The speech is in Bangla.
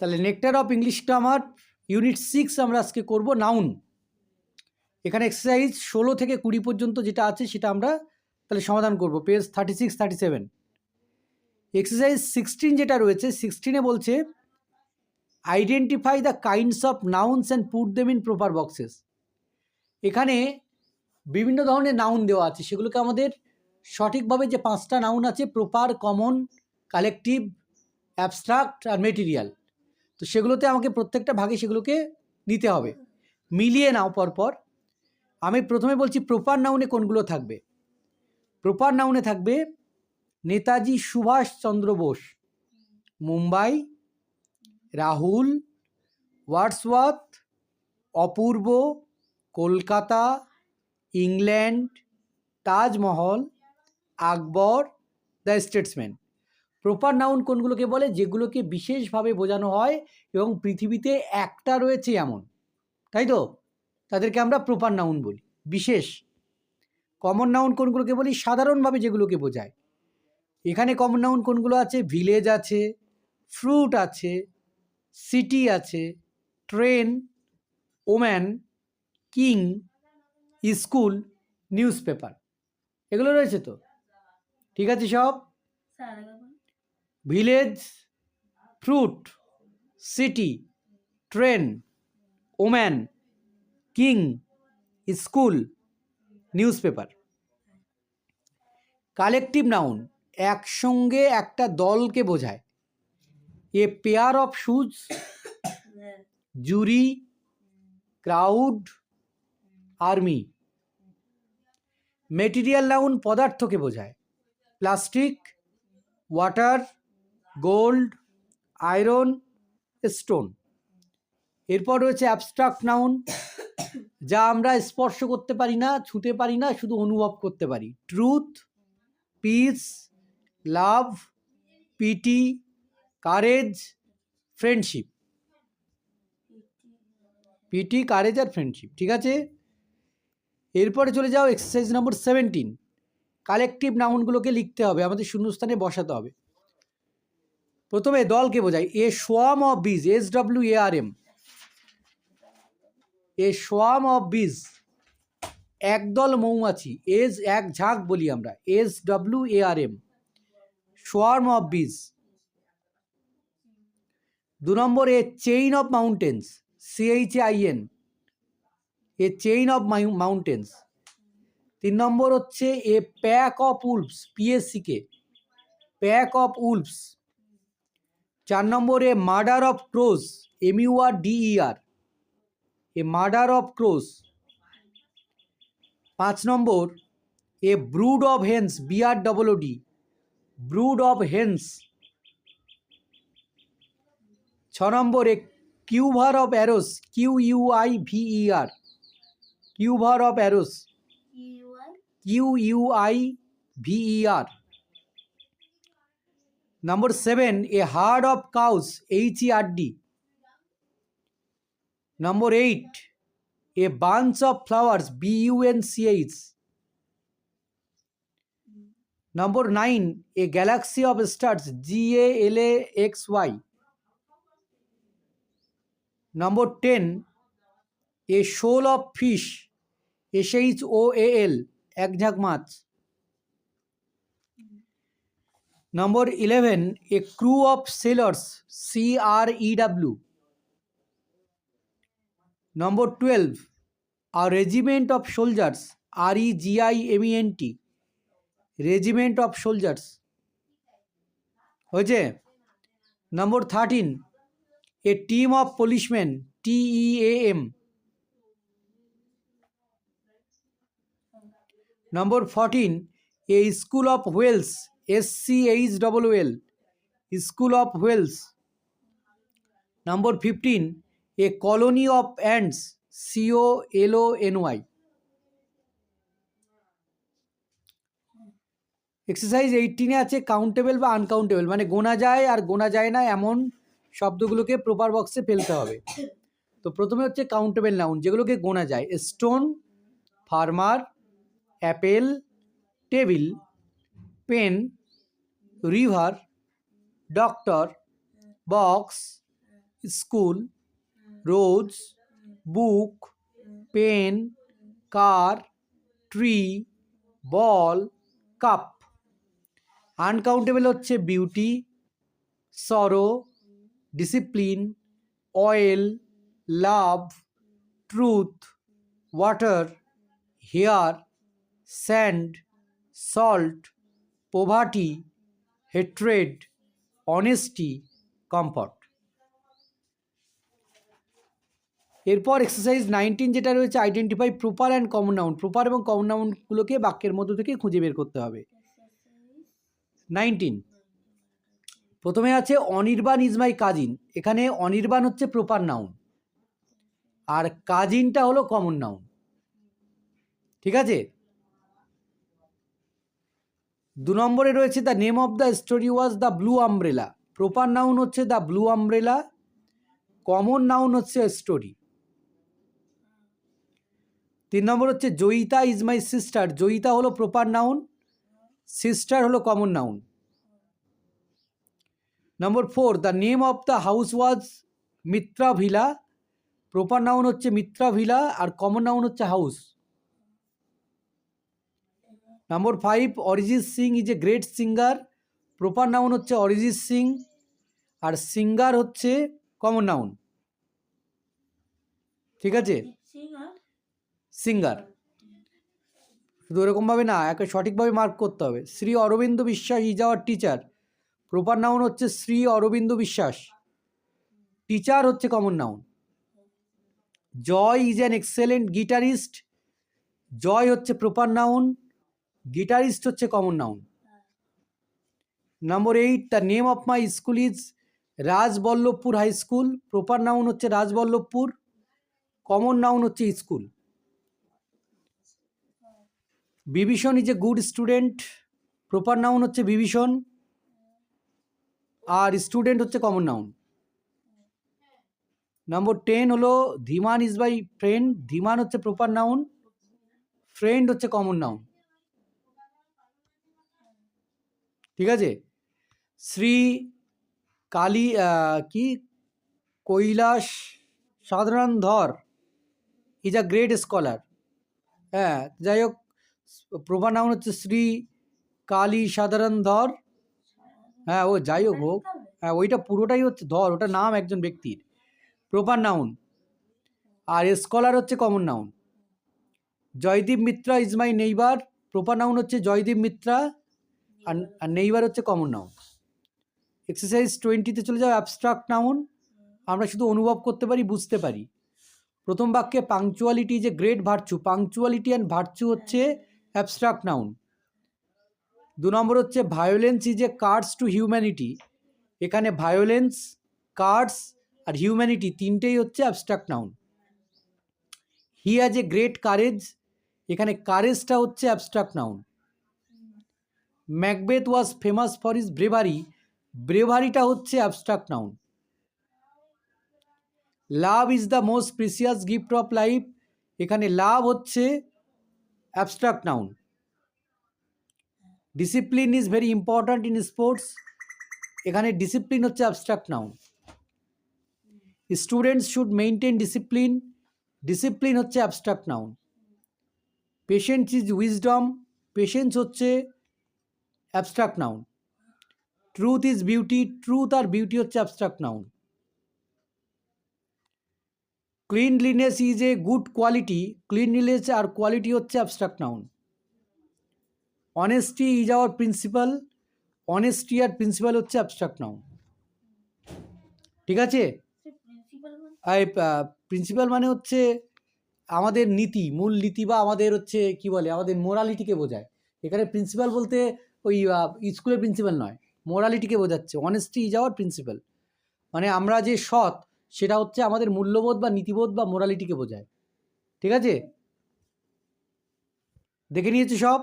তাহলে nectar of English grammar unit six আমরা আজকে করব নাউন এখানে এক্সারসাইজ ষোলো থেকে কুড়ি পর্যন্ত যেটা আছে সেটা আমরা তাহলে সমাধান করব page thirty six thirty seven exercise sixteen যেটা রয়েছে সিক্সটিনে বলছে identify the kinds of nouns and put them in proper boxes এখানে বিভিন্ন ধরনের নাউন দেওয়া আছে, সেগুলোকে আমাদের সঠিকভাবে যে পাঁচটা নাউন আছে প্রপার কমন কালেকটিভ অ্যাবস্ট্রাক্ট আর মেটেরিয়াল তো সেগুলোতে আমাকে প্রত্যেকটা ভাগে সেগুলোকে নিতে হবে। মিলিয়ে নাও পরপর। আমি প্রথমে বলছি, প্রপার নাউনে কোনগুলো থাকবে? প্রপার নাউনে থাকবে, Netaji Subhash Chandra Bose, Mumbai, Rahul Wordsworth Apurba, Kolkata, England, Taj Mahal, Akbar, the Statesman. Proper noun কোনগুলোকে বলে? যেগুলোকে বিশেষভাবে বোঝানো হয় এবং পৃথিবীতে একটা রয়েছে এমন। তাই তো? তাদেরকে আমরা প্রপার নাউন বলি। বিশেষ। কমন নাউন কোনগুলোকে বলি? সাধারণভাবে যেগুলোকে বোঝায়। এখানে কমন নাউন কোনগুলো আছে? ভিলেজ আছে ফ্রুট আছে সিটি আছে train woman king school news paper এগুলো রয়েছে তো? ঠিক আছে সব? Village, fruit, city, train, woman, king, school news paper collective noun, একসঙ্গে একটা দলকে বোঝায়। A pair of shoes, jury, crowd, army. Material noun পদার্থকে বোঝায়। Plastic, water gold, iron, stone. এরপর রয়েছে অ্যাবস্ট্রাক্ট নাউন, যা আমরা স্পর্শ করতে পারি না, ছুঁতে পারি না, শুধু অনুভব করতে পারি। Truth, peace, love, pity, courage, friendship. Pity, courage আর ফ্রেন্ডশিপ, ঠিক আছে? এরপরে চলে যাও এক্সারসাইজ নম্বর সেভেন্টিন। কালেকটিভ নাউনগুলোকে লিখতে হবে, আমাদের শূন্যস্থানে বসাতে হবে। প্রথমে দলকে বোঝায় a swarm of bees S W A R M a swarm of bees, একদল মৌমাছি, এজ এক ঝাঁক বলি আমরা S W A R M swarm of bees. দু number, a chain of mountains C H I N a chain of mountains. তিন নম্বর হচ্ছে, এ প্যাক অফ উলফস পিএসসিকে প্যাক অফ উলফস। চার number murder of crows M U R D E R a murder of crows পাঁচ number a brood of hens B R double D brood of hens ছ number a quiver of arrows Q U I V E R quiver of arrows Q U I V V E R number seven a herd of cows H E R D number eight a bunch of flowers B U N C H number nine a galaxy of stars G A L A X Y number ten a shoal of fish S H O A L এক ঝাঁক মাছ number eleven a crew of sailors C R E W number twelve a regiment of soldiers R E G I M E N T regiment of soldiers হয়েছে? Number thirteen a team of policeman T E A M number fourteen a school of whales S C H double well school of whales number fifteen a colony of ants C O L O N Y exercise এইটিনে আছে কাউন্টেবল বা আনকাউন্টেবল মানে গোনা যায় আর গোনা যায় না এমন শব্দগুলোকে প্রপার বক্সে ফেলতে হবে। তো প্রথমে হচ্ছে কাউন্টেবল নাউন যেগুলোকে গোনা যায়। Stone farmer apple table pen, river, doctor, box, school rose book, pen, car, tree, ball, cup. Uncountable হচ্ছে beauty, sorrow, discipline, oil, love, truth, water, hair, sand, salt. Poverty hatred honesty comfort এরপর এক্সারসাইজ নাইনটিন যেটা রয়েছে identify proper and common noun proper এবং কমন নাউনগুলোকে বাক্যের মধ্য থেকে খুঁজে বের করতে হবে। নাইনটিন প্রথমে আছে, অনির্বাণ ইজ মাই কাজিন এখানে অনির্বাণ হচ্ছে প্রপার নাউন আর কাজিনটা হলো কমন নাউন ঠিক আছে? দু নম্বরে রয়েছে the name of the story was the blue umbrella proper noun হচ্ছে the blue umbrella common noun হচ্ছে স্টোরি তিন নম্বর হচ্ছে, Joyita is my sister Joyita হলো প্রপার নাউন সিস্টার হলো common noun number four the name of the house was Mitra villa proper noun হচ্ছে মিত্রা ভিলা আর কমন নাউন হচ্ছে house number five, Arijit Singh is a great singer. Proper noun হচ্ছে অরিজিৎ সিং আর সিঙ্গার হচ্ছে কমন নাউন। ঠিক আছে? সিঙ্গার। শুধু এরকমভাবে না, একে সঠিকভাবে মার্ক করতে হবে। Sri Aurobindo Biswas is our teacher proper noun হচ্ছে শ্রী অরবিন্দ বিশ্বাস। টিচার হচ্ছে common noun. Joy is an excellent guitarist Joy হচ্ছে প্রপার নাউন। গিটারিস্ট হচ্ছে common noun number eight the name of my school is Rajballavpur high school proper noun হচ্ছে রাজবল্লভপুর কমন নাউন হচ্ছে school Bibhishan is a good student proper noun হচ্ছে বিভীষণ আর স্টুডেন্ট হচ্ছে কমন নাউন নম্বর টেন হলো Dhiman is my friend Dhiman হচ্ছে প্রপার নাউন ফ্রেন্ড হচ্ছে কমন নাউন ঠিক আছে? শ্রী কালী কি? কৈলাস সাধারণ Dhar is a great scholar হ্যাঁ যাই হোক প্রপার নাউন হচ্ছে শ্রী কালী সাধারণ ধর। হ্যাঁ ও যাই হোক হোক হ্যাঁ ওইটা পুরোটাই হচ্ছে ধর ওটা নাম একজন ব্যক্তির। Proper noun. আর স্কলার হচ্ছে common noun. Joydeep Mitra is my neighbour proper noun হচ্ছে জয়দীপ মিত্রা। আর আর নেইবার হচ্ছে কমন নাউন এক্সারসাইজ টোয়েন্টিতে চলে যাও অ্যাবস্ট্রাক্ট নাউন আমরা শুধু অনুভব করতে পারি, বুঝতে পারি। প্রথম বাক্যে পাংচুয়ালিটি যে great virtue punctuality and virtue হচ্ছে অ্যাবস্ট্রাক্ট নাউন দু নম্বর হচ্ছে violence is a curse to humanity এখানে ভায়োলেন্স কার্ডস আর হিউম্যানিটি তিনটেই হচ্ছে abstract noun he has a great courage এখানে কারেজটা হচ্ছে abstract noun Macbeth was famous for his bravery ব্রেভারিটা হচ্ছে abstract noun love is the most precious gift of life এখানে লাভ হচ্ছে abstract noun discipline is very important in sports এখানে ডিসিপ্লিন হচ্ছে abstract noun students should maintain discipline discipline হচ্ছে abstract noun patience is wisdom patience হচ্ছে abstract noun truth is beauty truth R beauty হচ্ছে abstract noun cleanliness is a good quality cleanliness R quality হচ্ছে abstract noun honesty is our principal honesty R principal হচ্ছে অ্যাবস্ট্রাক্ট নাউন ঠিক আছে? আর প্রিন্সিপাল মানে হচ্ছে আমাদের নীতি, মূল নীতি বা আমাদের হচ্ছে কি বলে, আমাদের মোরালিটিকে বোঝায়। এখানে প্রিন্সিপাল বলতে ওই স্কুলের প্রিন্সিপাল নয় মোরালিটিকে বোঝাচ্ছে অনেস্টি ইজ আওয়ার প্রিন্সিপাল মানে আমরা যে সৎ, সেটা হচ্ছে আমাদের মূল্যবোধ বা নীতিবোধ বা মোরালিটিকে বোঝায়। ঠিক আছে? দেখে নিয়েছি সব?